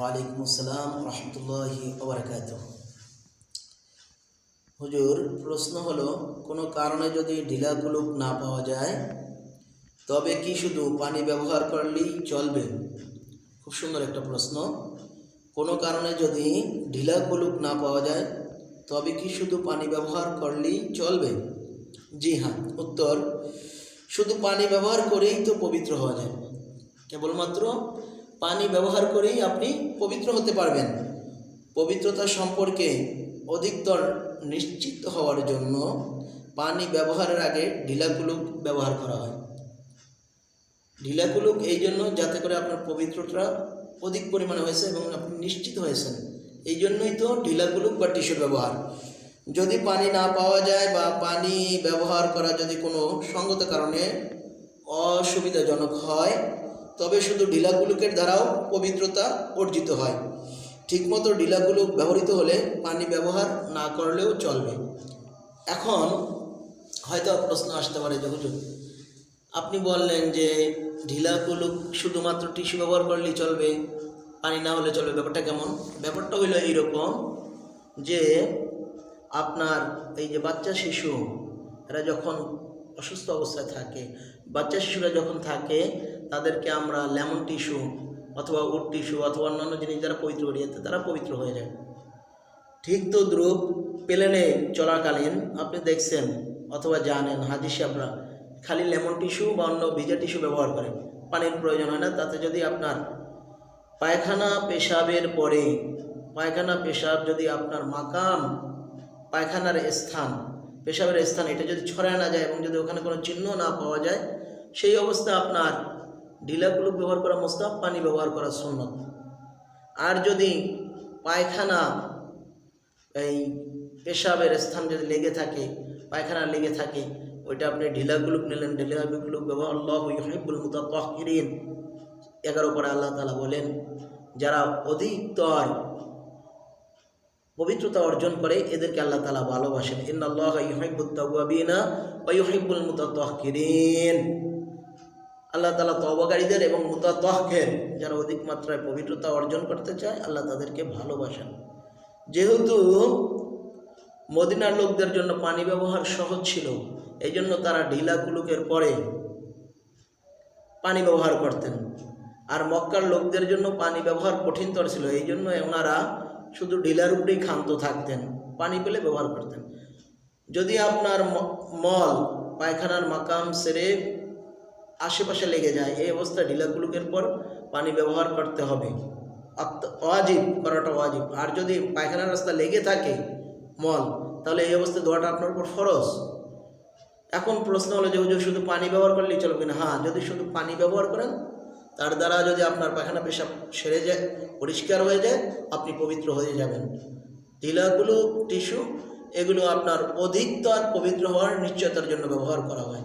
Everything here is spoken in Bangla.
ওয়ালাইকুম আসসালাম রহমতুল্লাহি ওবরাকাত হুজুর, প্রশ্ন হলো, কোনো কারণে যদি ঢিলা কুলুপ না পাওয়া যায়, তবে কি শুধু পানি ব্যবহার করলেই চলবে? খুব সুন্দর একটা প্রশ্ন। কোনো কারণে যদি ঢিলা কুলুপ না পাওয়া যায়, তবে কি শুধু পানি ব্যবহার করলেই চলবে? জি হ্যাঁ উত্তর, শুধু পানি ব্যবহার করেই তো পবিত্র হওয়া যায়। কেবলমাত্র পানি ব্যবহার করেই আপনি পবিত্র হতে পারবেন। পবিত্রতা সম্পর্কে অধিকতর নিশ্চিত হওয়ার জন্য পানি ব্যবহারের আগে ঢিলাকুলুক ব্যবহার করা হয়। ঢিলাকুলুক এই জন্য যাতে করে আপনার পবিত্রতা অধিক পরিমাণে হয়েছে এবং আপনি নিশ্চিত হয়েছেন। এই জন্যই তো ঢিলাকুলুক বা টিস্যুর ব্যবহার। যদি পানি না পাওয়া যায় বা পানি ব্যবহার করা যদি কোনো সঙ্গত কারণে অসুবিধাজনক হয় তবে শুধু ঢিলাগুলুকের দ্বারাও পবিত্রতা অর্জিত হয়। ঠিকমতো ঢিলাগুলুক ব্যবহৃত হলে পানি ব্যবহার না করলেও চলবে। এখন হয়তো প্রশ্ন আসতে পারে, যে আপনি বললেন যে ঢিলাগুলুক শুধুমাত্র টিস্যু ব্যবহার করলেই চলবে, পানি না হলে চলবে, ব্যাপারটা কেমন? ব্যাপারটা হইল এইরকম যে আপনার এই যে বাচ্চা শিশু, এরা যখন অসুস্থ অবস্থায় থাকে, বাচ্চা শিশুরা যখন থাকে তাদেরকে আমরা লেমন টিস্যু অথবা উট টিস্যু অথবা অন্যান্য জিনিস যারা পবিত্র করি এতে তারা পবিত্র হয়ে যায়। ঠিক তো দ্রুপ প্লেনে চলাকালীন আপনি দেখছেন অথবা জানেন হাজি সাহেবরা খালি লেমন টিস্যু বা অন্য ভিজা টিস্যু ব্যবহার করেন পানির প্রয়োজন হয় না, তাতে যদি আপনার পায়খানা পেশাবের পরে, পায়খানা পেশাব যদি আপনার মাকাম পায়খানার স্থান, পেশাবের স্থান, এটা যদি ছড়ায় না যায় এবং যদি ওখানে কোনো চিহ্ন না পাওয়া যায়, সেই অবস্থা আপনার ঢিলাগুলো ব্যবহার করা মোস্তাব পানি ব্যবহার করা সুন্নত। আর যদি পায়খানা এই পেশাবের স্থান যদি লেগে থাকে, পায়খানা লেগে থাকে, ওইটা আপনি ঢিলাগুলুক নিলেন ঢিলাগুলুক ব্যবহার, আল্লাহ ইহিবুল মুতাকিরিন এগারো পরে আল্লাহ তালা বলেন, যারা অধিকতর পবিত্রতা অর্জন করে, এদেরকে আল্লাহ তালা ভালোবাসেন। ইন্নাল্লাহ ইহিবুত্তাবিনা ওয়ুহিবুল মুতাকিরিন আল্লাহ তালা তবাকারীদের এবং মুতাতহের যারা অধিক মাত্রায় পবিত্রতা অর্জন করতে চায়, আল্লাহ তাদেরকে ভালোবাসেন। যেহেতু মদিনার লোকদের জন্য পানি ব্যবহার সহজ ছিল এই জন্য তারা ঢিলা কুলুকের পরে পানি ব্যবহার করতেন। আর মক্কার লোকদের জন্য পানি ব্যবহার কঠিনতর ছিল এই জন্য ওনারা শুধু ঢিলার উপরেই ক্ষান্ত থাকতেন, পানি পেলে ব্যবহার করতেন। যদি আপনার মল, পায়খানার মাকাম সেরে আশেপাশে লেগে যায়। এই অবস্থা ঢিলাগুলুকের পর পানি ব্যবহার করতে হবে। ওয়াজিব করাটা ওয়াজিব আর যদি পায়খানার রাস্তা লেগে থাকে মল, তাহলে এই অবস্থায় ধোয়াটা আপনার উপর ফরজ। এখন প্রশ্ন হলো যে হুজুর, শুধু পানি ব্যবহার করলেই চলবে না হ্যাঁ যদি শুধু পানি ব্যবহার করেন, তার দ্বারা যদি আপনার পায়খানা পেশাব সেরে যায়, পরিষ্কার হয়ে যায়, আপনি পবিত্র হয়ে যাবেন। ঢিলাগুলো টিস্যু এগুলো আপনার অধিকতর পবিত্র হওয়ার নিশ্চয়তার জন্য ব্যবহার করা হয়।